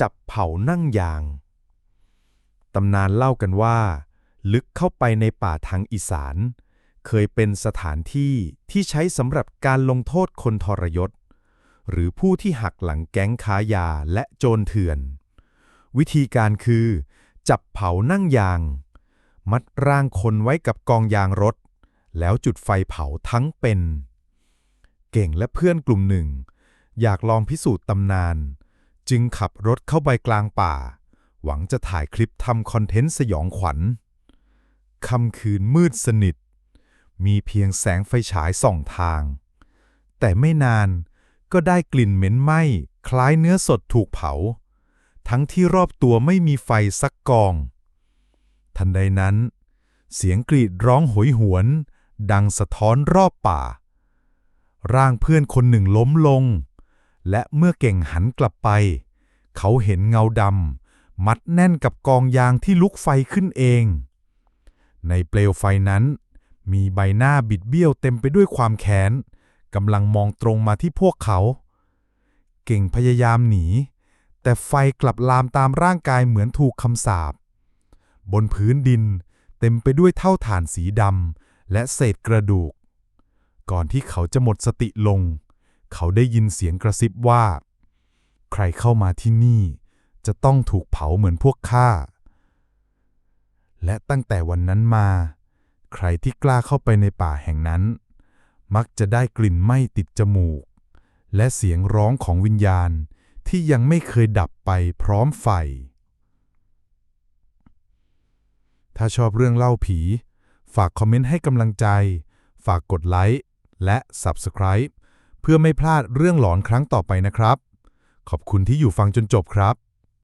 จับเผานั่งยาง ตำนานเล่ากันว่า ลึกเข้าไปในป่าทางอีสาน เคยเป็นสถานที่ที่ใช้สำหรับการลงโทษคนทรยศ หรือผู้ที่หักหลังแก๊งค้ายาและโจรเถื่อน วิธีการคือ จับเผานั่งยาง มัดร่างคนไว้กับกองยางรถ แล้วจุดไฟเผาทั้งเป็น เก่งและเพื่อนกลุ่มหนึ่ง อยากลองพิสูจน์ตำนาน จึงขับรถเข้าไปกลางป่า หวังจะถ่ายคลิปทำคอนเทนต์สยองขวัญค่ำคืนมืดสนิท มีเพียงแสงไฟฉายส่องทาง แต่ไม่นานก็ได้กลิ่นเหม็นไหม้ คล้ายเนื้อสดถูกเผา ทั้งที่รอบตัวไม่มีไฟสักกอง ทันใดนั้น เสียงกรีดร้องโหยหวน ดังสะท้อนรอบป่า ร่างเพื่อนคนหนึ่งล้มลง และเมื่อเก่งหันกลับไป เขาเห็นเงาดำมัดแน่นกับกองยางที่ลุกไฟขึ้นเอง ในเปลวไฟนั้น มีใบหน้าบิดเบี้ยวเต็มไปด้วยความแค้นกำลังมองตรงมาที่พวกเขา เก่งพยายามหนี แต่ไฟกลับลามตามร่างกายเหมือนถูกคำสาปบนพื้นดินเต็มไปด้วยเท่าฐานสีดำและเศษกระดูก ก่อนที่เขาจะหมดสติลง เขาได้ยินเสียงกระซิบว่า ใครเข้ามาที่นี่ จะต้องถูกเผาเหมือนพวกข้า และตั้งแต่วันนั้นมา ใครที่กล้าเข้าไปในป่าแห่งนั้น มักจะได้กลิ่นไหม้ติดจมูก และเสียงร้องของวิญญาณที่ยังไม่เคยดับไปพร้อมไฟ ถ้าชอบเรื่องเล่าผี ฝากคอมเมนต์ให้กำลังใจ ฝากกดไลค์และ Subscribe เพื่อไม่พลาดเรื่องหลอนครั้งต่อไปนะครับ ขอบคุณที่อยู่ฟังจนจบครับ